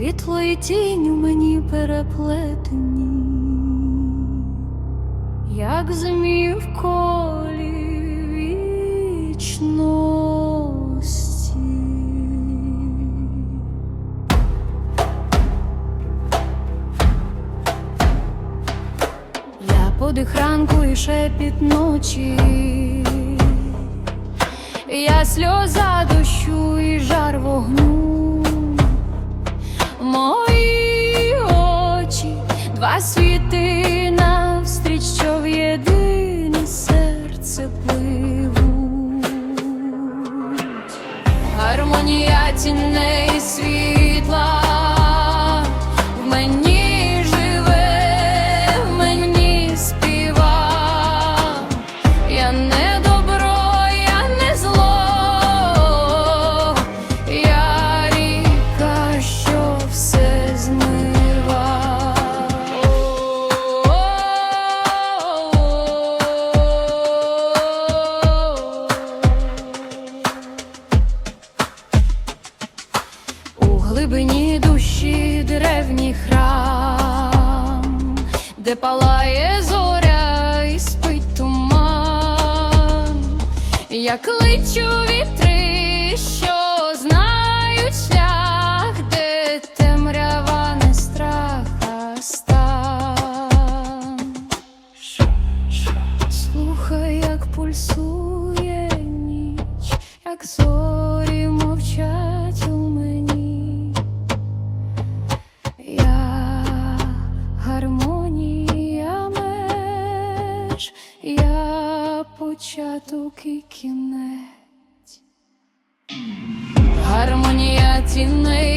світло і тінь у мені переплетені, як змій в колі вічності. Я подих ранку і шепіт ночі, я сльоза дощу і жар вогню, мої очі, два світи навстріч, що в єдине серце пливуть. Гармонія тіней світла глибині душі древній храм, де палає зоря і спить туман, я кличу вітри, що знають шлях, де темрява не страх, а стан. Слухай, як пульсує ніч, як зорі меж, я початок і кінець. Гармонія тіней